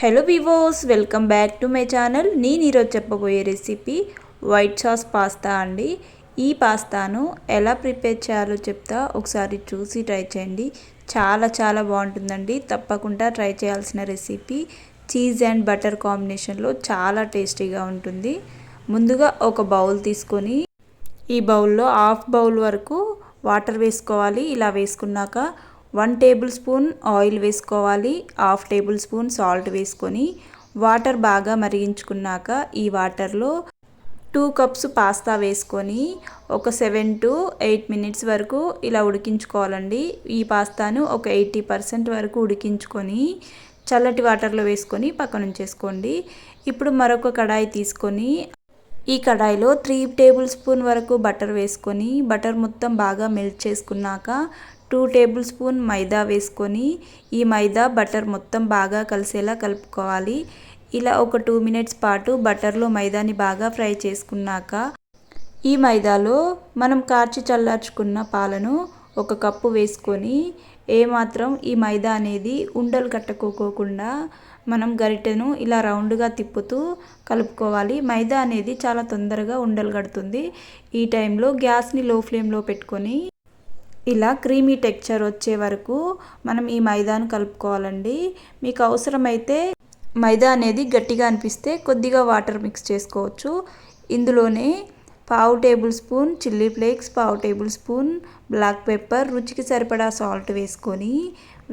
Hello వివోస్ welcome back to my channel నేను ఈరోజు చెప్పబోయే రెసిపీ వైట్ సాస్ పాస్తా అండి. ఈ పాస్తాను ఎలా ప్రిపేర్ చేయాలో చెప్తా. ఒకసారి చూసి ట్రై చేయండి. చాలా చాలా బాగుంటుందండి. తప్పకుండా ట్రై చేయాల్సిన రెసిపీ చీజ్ అండ్ బటర్ కాంబినేషన్లో చాలా టేస్టీగా ఉంటుంది. ముందుగా ఒక బౌల్ తీసుకొని ఈ బౌల్లో హాఫ్ బౌల్ వరకు వాటర్ వేసుకోవాలి. ఇలా వేసుకున్నాక వన్ టేబుల్ స్పూన్ ఆయిల్ వేసుకోవాలి హాఫ్ టేబుల్ స్పూన్ సాల్ట్ వేసుకొని వాటర్ బాగా మరిగించుకున్నాక ఈ వాటర్లో టూ కప్స్ పాస్తా వేసుకొని ఒక సెవెన్ టు ఎయిట్ మినిట్స్ వరకు ఇలా ఉడికించుకోవాలండి. ఈ పాస్తాను ఒక ఎయిటీ పర్సెంట్ వరకు ఉడికించుకొని చల్లటి వాటర్లో వేసుకొని పక్కన ఉంచేసుకోండి. ఇప్పుడు మరొక కడాయి తీసుకొని ఈ కడాయిలో త్రీ టేబుల్ స్పూన్ వరకు బటర్ వేసుకొని బటర్ మొత్తం బాగా మెల్ట్ చేసుకున్నాక టూ టేబుల్ స్పూన్ మైదా వేసుకొని ఈ మైదా బటర్ మొత్తం బాగా కలిసేలా కలుపుకోవాలి. ఇలా ఒక టూ మినిట్స్ పాటు బటర్లో మైదాని బాగా ఫ్రై చేసుకున్నాక ఈ మైదాలో మనం కార్చి చల్లార్చుకున్న పాలను ఒక కప్పు వేసుకొని ఏమాత్రం ఈ మైదా అనేది ఉండలు కట్టుకోకుండా మనం గరిటెను ఇలా రౌండ్గా తిప్పుతూ కలుపుకోవాలి. మైదా అనేది చాలా తొందరగా ఉండలు కడుతుంది. ఈ టైంలో గ్యాస్ని లో ఫ్లేమ్లో పెట్టుకొని ఇలా క్రీమీ టెక్చర్ వచ్చే వరకు మనం ఈ మైదాను కలుపుకోవాలండి. మీకు అవసరమైతే మైదా అనేది గట్టిగా అనిపిస్తే కొద్దిగా వాటర్ మిక్స్ చేసుకోవచ్చు. ఇందులోనే పావు టేబుల్ స్పూన్ చిల్లీ ఫ్లేక్స్ పావు టేబుల్ స్పూన్ బ్లాక్ పెప్పర్ రుచికి సరిపడా సాల్ట్ వేసుకొని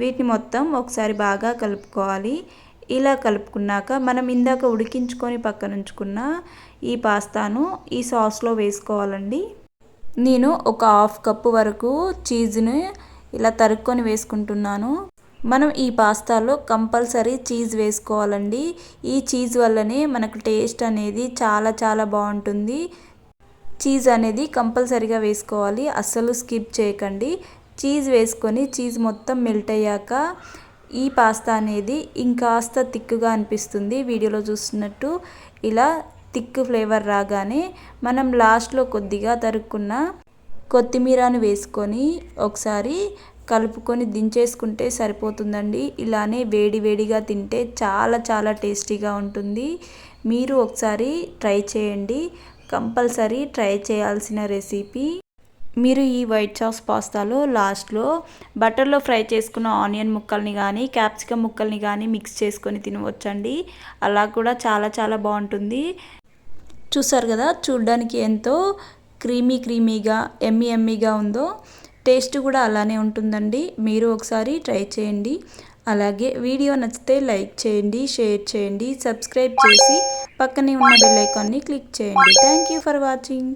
వీటిని మొత్తం ఒకసారి బాగా కలుపుకోవాలి. ఇలా కలుపుకున్నాక మనం ఇందాక ఉడికించుకొని పక్కనుంచుకున్న ఈ పాస్తాను ఈ సాస్లో వేసుకోవాలండి. నేను ఒక హాఫ్ కప్పు వరకు చీజ్ని ఇలా తరుక్కొని వేసుకుంటున్నాను. మనం ఈ పాస్తాలో కంపల్సరీ చీజ్ వేసుకోవాలండి. ఈ చీజ్ వల్లనే మనకు టేస్ట్ అనేది చాలా చాలా బాగుంటుంది. చీజ్ అనేది కంపల్సరీగా వేసుకోవాలి. అస్సలు స్కిప్ చేయకండి. చీజ్ వేసుకొని చీజ్ మొత్తం మెల్ట్ అయ్యాక ఈ పాస్తా అనేది ఇంకాస్త తిక్కుగా అనిపిస్తుంది. వీడియోలో చూస్తున్నట్టు ఇలా థిక్ ఫ్లేవర్ రాగానే మనం లాస్ట్లో కొద్దిగా తరుక్కున్న కొత్తిమీరను వేసుకొని ఒకసారి కలుపుకొని దించేసుకుంటే సరిపోతుందండి. ఇలానే వేడివేడిగా తింటే చాలా చాలా టేస్టీగా ఉంటుంది. మీరు ఒకసారి ట్రై చేయండి. కంపల్సరీ ట్రై చేయాల్సిన రెసిపీ. మీరు ఈ వైట్ సాస్ పాస్తాలో లాస్ట్లో బటర్లో ఫ్రై చేసుకున్న ఆనియన్ ముక్కల్ని కానీ క్యాప్సికమ్ ముక్కల్ని కానీ మిక్స్ చేసుకొని తినవచ్చండి. అలా కూడా చాలా చాలా బాగుంటుంది. చూసారు కదా చూడ్డానికి ఎంతో క్రీమీ క్రీమీగా ఎమ్మి ఎమ్మీగా ఉందో టేస్ట్ కూడా అలానే ఉంటుందండి. మీరు ఒకసారి ట్రై చేయండి. అలాగే వీడియో నచ్చితే లైక్ చేయండి షేర్ చేయండి సబ్స్క్రైబ్ చేసి పక్కనే ఉన్న బెల్ ఐకాన్ని క్లిక్ చేయండి. Thank you for watching.